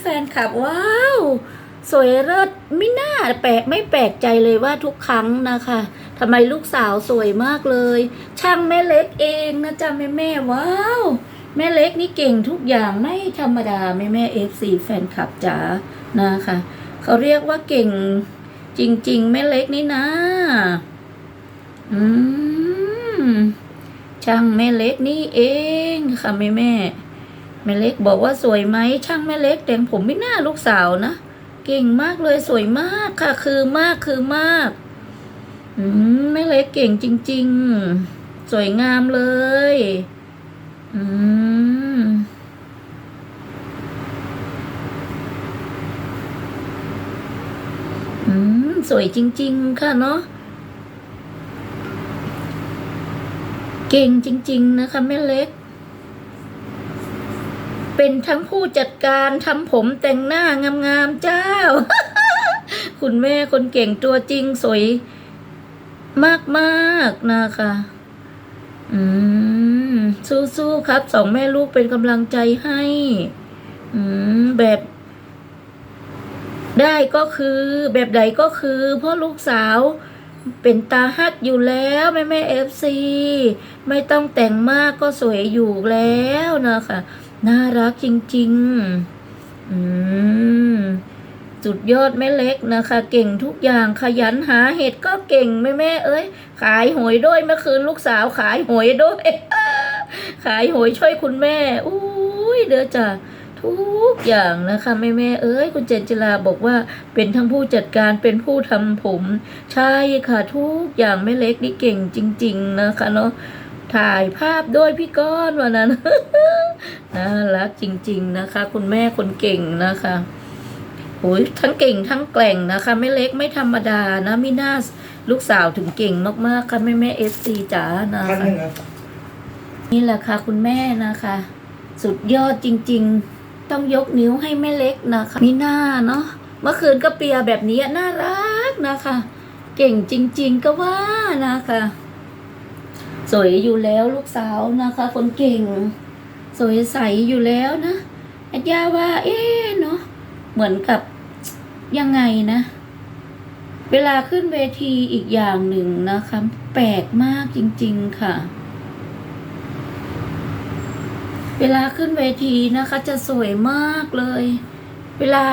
แฟนคลับ ว้าว สวยเลิศไม่น่าแปลกไม่แปลกใจเลยว่าทุกครั้งนะคะทำไมลูกสาวสวยมากเลย ช่างแม่เล็กเองนะจ๊ะแม่แม่ว้าว แม่เล็กนี่เก่งทุกอย่างไม่ธรรมดาแม่แม่เอฟซีแฟนคลับจ๋านะคะเขาเรียกว่าเก่งจริง ๆ แม่เล็กนี่นะ อืมช่างแม่เล็กนี่เองค่ะแม่แม่ แม่เล็กบอกว่าสวยไหมช่างแม่เล็กแต่งผมไม่น่าลูกสาวนะเก่งมากเลยสวยมากค่ะ คือมากคือมากอืมแม่เล็กเก่งจริง ๆ สวยงามเลย อืมอืมสวยจริง ๆ ค่ะเนาะเก่งจริง ๆ นะคะแม่เล็ก เป็นทั้งผู้จัดการทำผมแต่งหน้างามๆเจ้า คุณแม่คนเก่งตัวจริงสวยมากๆนะคะ อืม สู้ๆครับ สองแม่ลูกเป็นกำลังใจให้ อืม แบบ ได้ก็คือ แบบใดก็คือเพ่อลูกสาวเป็นตาฮักอยู่แล้วแม่แม่เอฟซีไม่ต้องแต่งมากก็สวยอยู่แล้วนะคะ น่ารักจริง ๆ อืมสุดยอดแม่เล็กนะคะ เก่งทุกอย่างขยันหาเห็ดก็เก่งแม่แม่เอ้ย ขายหวยด้วยเมื่อคืนลูกสาวขายหวยด้วยขายหวยช่วยคุณแม่อุ้ยเด้อจ้ะทุกอย่างนะคะแม่แม่เอ้ยคุณเจนจิลาบอกว่าเป็นทั้งผู้จัดการเป็นผู้ทำผม ใช่ค่ะทุกอย่างแม่เล็กนี่เก่งจริง ๆ นะคะเนาะ ถ่ายภาพด้วยพี่ก้อนวันนั้นน่ารักจริง ๆนะคะ คุณแม่คนเก่งนะคะโอ้ยทั้งเก่งทั้งแกล่งนะคะแม่เล็กไม่ธรรมดานะมิน่าลูกสาวถึงเก่งมากๆค่ะแม่แม่เอฟซีจ๋านะพันหคะนึ่งครับนี่แหละค่ะคุณแม่นะคะ สุดยอดจริง ๆ ต้องยกนิ้วให้แม่เล็กนะคะมีหน้าเนาะเมื่อคืนก็เปียแบบนี้น่ารักนะคะ เก่งจริง ๆ ก็ว่านะคะ สวยอยู่แล้วลูกสาวนะคะ คนเก่ง สวยใสอยู่แล้วนะแอดย่าว่า เอ๊เนาะเหมือนกับยังไงนะ เวลาขึ้นเวทีอีกอย่างหนึ่งนะคะ แปลกมากจริง ๆค่ะ เวลาขึ้นเวทีนะคะ จะสวยมากเลย เวลา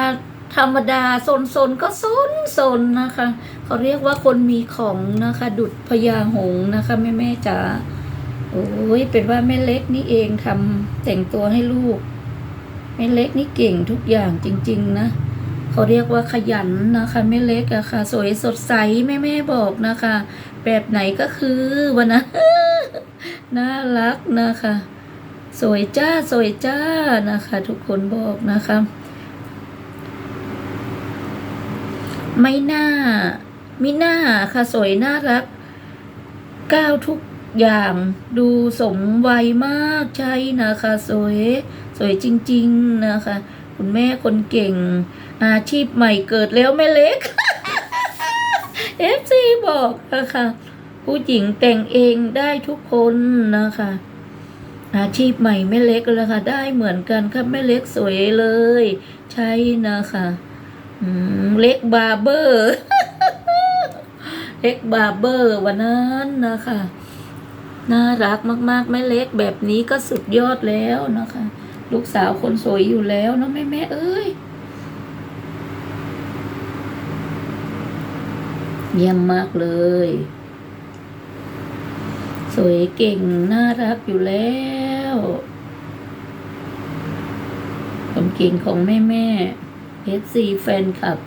ธรรมดาโซนๆก็ซนซนนะคะเขาเรียกว่าคนมีของนะคะ ดุดพญาหงนะคะ แม่แม่จ๋าโอ้ยเป็นว่าแม่เล็กนี่เองทำแต่งตัวให้ลูก แม่เล็กนี่เก่งทุกอย่างจริง ๆ นะเขาเรียกว่าขยันนะคะแม่เล็กอะค่ะ สวยสดใสแม่แม่บอกนะคะ แบบไหนก็คือวันนะน่ารักนะคะ สวยจ้าสวยจ้านะคะ ทุกคนบอกนะคะ ไม่น่ามิน่าค่ะสวยน่ารัก ก้าวทุกอย่างดูสมวัยมากใช่นะคะสวยสวยจริง ๆนะคะ คุณแม่คนเก่ง อาชีพใหม่เกิดแล้วแม่เล็กเอฟซีบอกนะคะผู้หญิงแต่งเองได้ทุกคนนะคะ อาชีพใหม่แม่เล็กแล้วค่ะได้เหมือนกันครับแม่เล็กสวยเลย ใช่นะคะ เล็กบาร์เบอร์ เล็กบาร์เบอร์วันนั้นนะคะ น่ารักมากๆแม่เล็กแบบนี้ก็สุดยอดแล้วนะคะ ลูกสาวคนสวยอยู่แล้วเนาะแม่แม่ๆเอ้ยเยี่ยมมากเลย สวยเก่ง น่ารักอยู่แล้วคนเก่งของแม่แม่ เอฟซีแฟนคลับ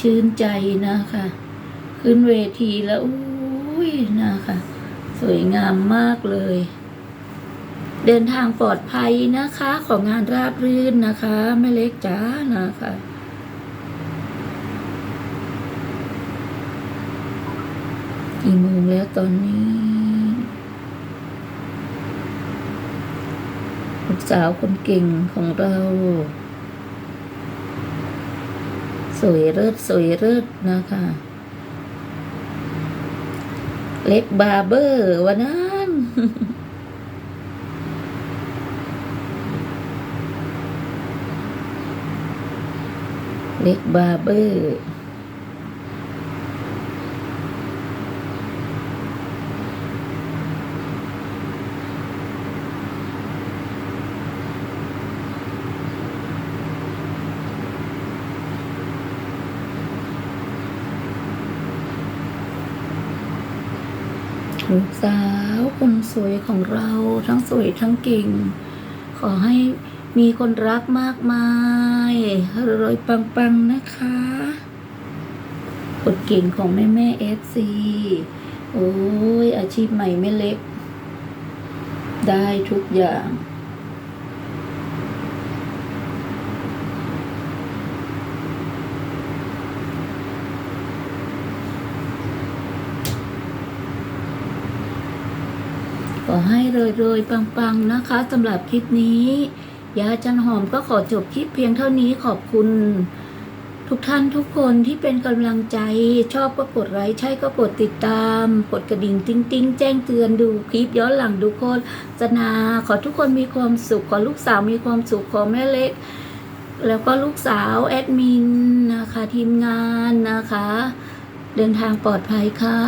ชื่นใจนะคะ ขึ้นเวทีแล้วอุ้ยนะคะ สวยงามมากเลย เดินทางปลอดภัยนะคะ ของงานราบรื่นนะคะแม่เล็กจ้านะคะกี่โมงแล้วตอนนี้ลูกสาวคนเก่งของเรา วยเลิศสวยเลิศนะคะ เล็กบาเบอร์วันนั้นเล็กบาเบอร์ สาวคนสวยของเราทั้งสวยทั้งเก่ง ขอให้มีคนรักมากมายรวยปังๆนะคะคนเก่งของแม่แม่เอฟซีโอ้ยอาชีพใหม่ไม่เล็ก ได้ทุกอย่าง อให้รวยๆ ปังๆ นะคะสำหรับคลิปนี้ยาจันหอมก็ขอจบคลิปเพียงเท่านี้ขอบคุณ ทุกท่านทุกคนที่เป็นกำลังใจ ชอบก็กดไลค์ใช่ก็กดติดตาม กดกระดิ่งติ้งติ้งๆแจ้งเตือนดูคลิปย้อนหลังดูโฆษณาขอทุกคนมีความสุขขอลูกสาวมีความสุขขอแม่เล็ก แล้วก็ลูกสาวแอดมินนะคะทีมงานนะคะ เดินทางปลอดภัยค่ะ